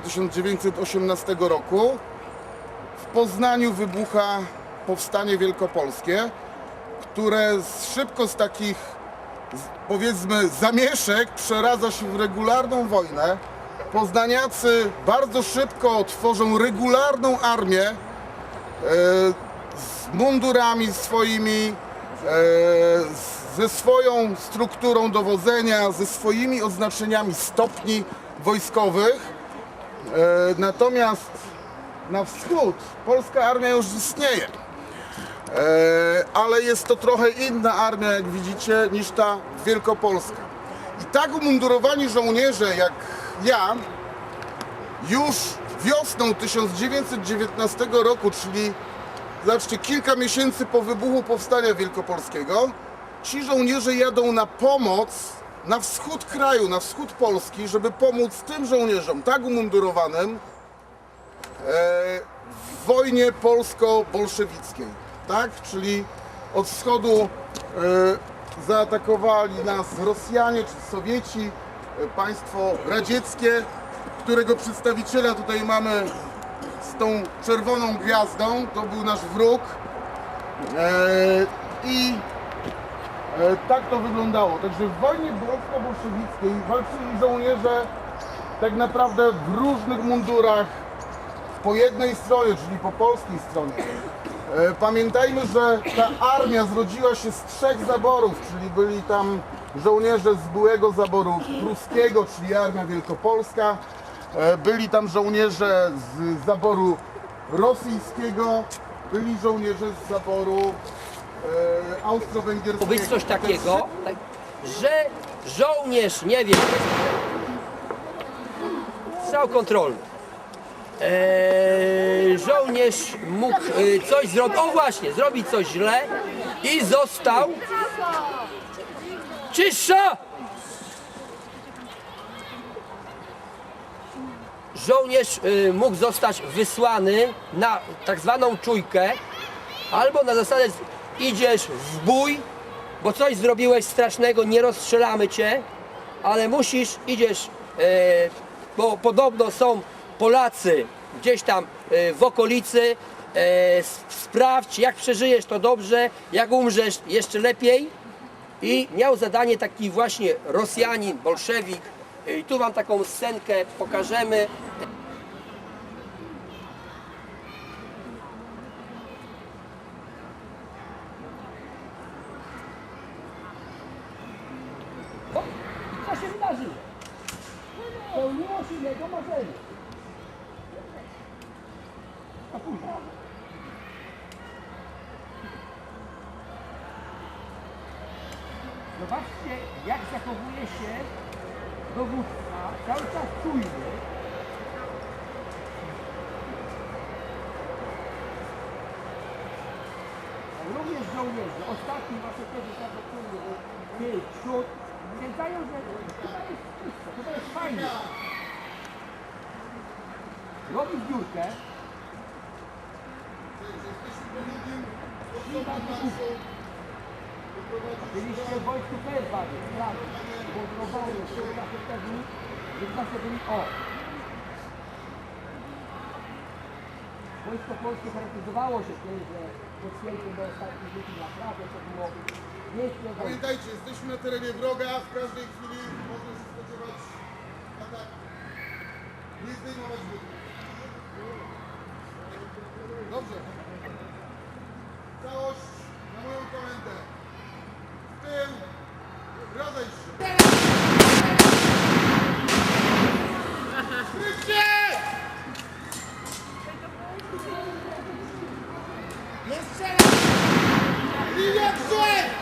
27 grudnia 1918 roku w Poznaniu wybucha powstanie wielkopolskie, które szybko z takich powiedzmy zamieszek przeradza się w regularną wojnę. Poznaniacy bardzo szybko tworzą regularną armię e, z mundurami swoimi, e, ze swoją strukturą dowodzenia, ze swoimi oznaczeniami stopni wojskowych. E, Natomiast na wschód polska armia już istnieje. E, ale jest to trochę inna armia, jak widzicie, niż ta wielkopolska. I tak umundurowani żołnierze jak ja już wiosną 1919 roku, czyli zobaczcie, kilka miesięcy po wybuchu Powstania Wielkopolskiego, ci żołnierze jadą na pomoc na wschód kraju, na wschód Polski, żeby pomóc tym żołnierzom tak umundurowanym e, w wojnie polsko-bolszewickiej, tak? Czyli od wschodu e, zaatakowali nas Rosjanie czy Sowieci, e, państwo radzieckie, którego przedstawiciela tutaj mamy z tą czerwoną gwiazdą, to był nasz wróg. I tak to wyglądało. Także w wojnie polsko-bolszewickiej walczyli żołnierze tak naprawdę w różnych mundurach, po jednej stronie, czyli po polskiej stronie. E, Pamiętajmy, że ta armia zrodziła się z trzech zaborów, czyli byli tam żołnierze z byłego zaboru pruskiego, czyli Armia Wielkopolska, e, byli tam żołnierze z zaboru rosyjskiego, byli żołnierze z zaboru e, austro-węgierskiego. być coś takiego, tak, że żołnierz, nie wiem, strzał kontrolny. Eee, żołnierz mógł e, coś zrobić, o właśnie, zrobić coś źle i został cisza! Żołnierz e, mógł zostać wysłany na tak zwaną czujkę albo na zasadę idziesz w bój, bo coś zrobiłeś strasznego, nie rozstrzelamy cię, ale musisz, idziesz, e, bo podobno są Polacy gdzieś tam e, w okolicy, e, sprawdź jak przeżyjesz to dobrze, jak umrzesz jeszcze lepiej i miał zadanie taki właśnie Rosjanin, bolszewik i tu wam taką scenkę pokażemy. Się wydarzyło? Spełniło się jego marzenie. A później. Zobaczcie, jak zachowuje się dowódca, cały czas czujny. Również żołnierze, ostatni właśnie kiedy zaatakują tył, przód, stwierdzają, że chyba jest czysto, chyba jest fajnie. Robi dziurkę. Byliście w wojsku też bardzo, prawie. Budrowało się zawsze wtedy, byli o. Wojsko polskie charakteryzowało się tym, że poświęcił do ostatnich ludzi naprawdę to było. Pamiętajcie, jesteśmy na terenie wroga, w każdej chwili można się spodziewać ataku. Nie zdejmować butów. Dobrze. Całość na moją komendę. W tył, rozejść się. Krycie! Linia trzech!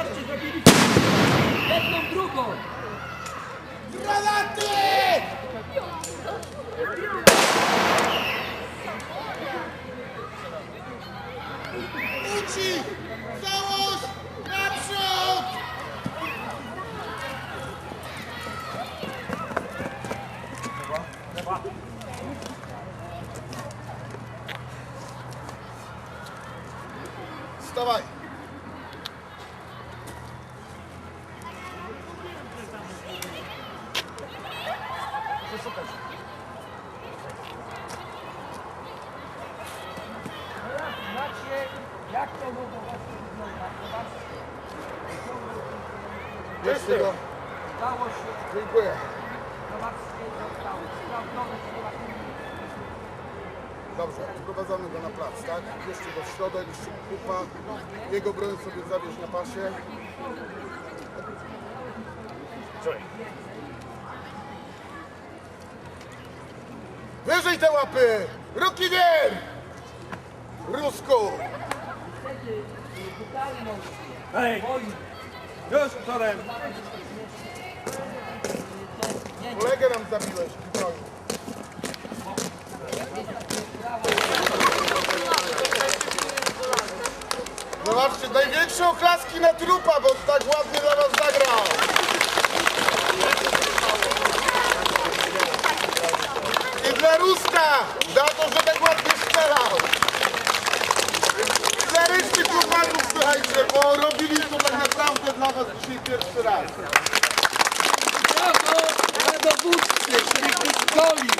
Patrzcie, zrobili jedną, drugą. Granaty! Uci! Załóż! Naprzód! Jest tego. stało się, Dziękuję. Dobrze, wprowadzamy go na plac, tak? Jeszcze go w środek, jeszcze kupa. Jego broń sobie zabierz na pasie. Wyżej te łapy! Ruki wierch! Rusku! Hej! Już wczoraj! Kolegę nam zabiłeś w broni. Zobaczcie, największe oklaski na trupa, bo tak ładnie dla was zagrał. I dla Ruska, za to, że tak ładnie strzelał. Reszty chłopaków, słuchajcie, bo robili to tak naprawdę dla was dzisiaj pierwszy raz. Brawo dla dowódcy, który wyzwolił.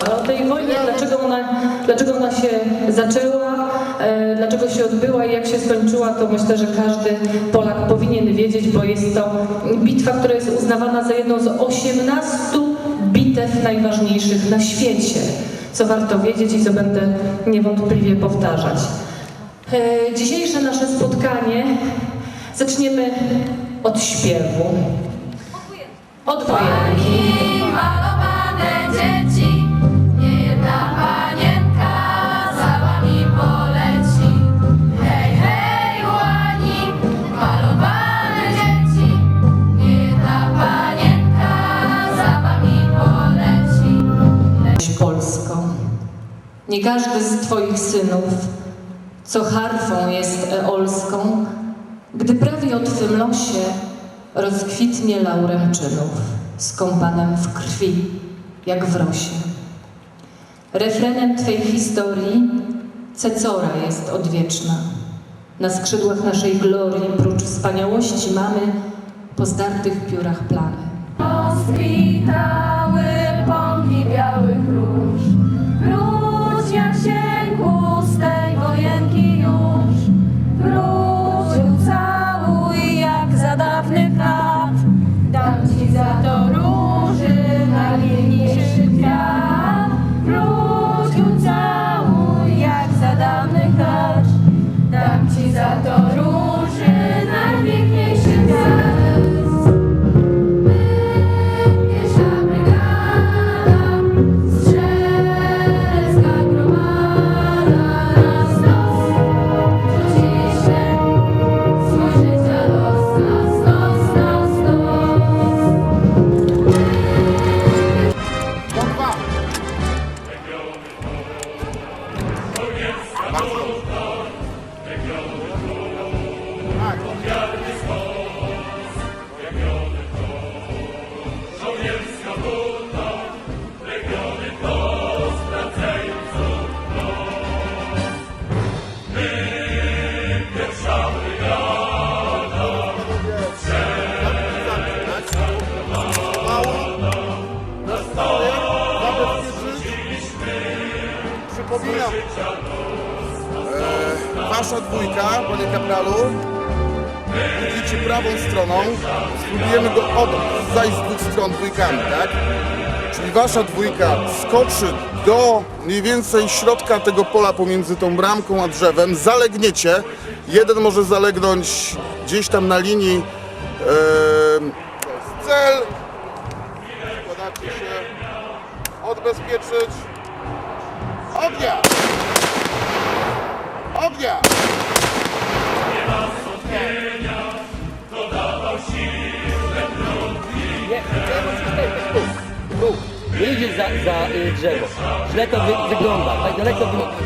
Ale o tej wojnie, dlaczego ona, dlaczego ona się zaczęła, e, dlaczego się odbyła i jak się skończyła, to myślę, że każdy Polak powinien wiedzieć, bo jest to bitwa, która jest uznawana za jedną z 18 bitew najważniejszych na świecie, co warto wiedzieć i co będę niewątpliwie powtarzać. E, Dzisiejsze nasze spotkanie zaczniemy od śpiewu. Od wojenki. malowane dzieci, Nie każdy z Twoich synów, co harfą jest eolską, gdy prawie o Twym losie rozkwitnie laurem czynów, skąpanem w krwi, jak w rosie. Refrenem Twej historii Cecora jest odwieczna. Na skrzydłach naszej glorii, prócz wspaniałości mamy po zdartych piórach plany. Rozkwitały wasza dwójka, panie kapralu, idziecie prawą stroną, spróbujemy go od, zajść z dwóch stron dwójkami, tak? Czyli wasza dwójka skoczy do mniej więcej środka tego pola pomiędzy tą bramką a drzewem, zalegniecie, jeden może zalegnąć gdzieś tam na linii. Jest cel, składacie się, odbezpieczyć, ognia! Ognia! Nie, nie, musisz tutaj, tu, tu. Nie idziesz za, y, drzewo. Źle to wy, wygląda, tak daleko wygląda.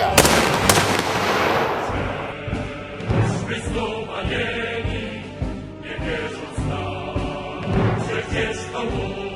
A z nami my.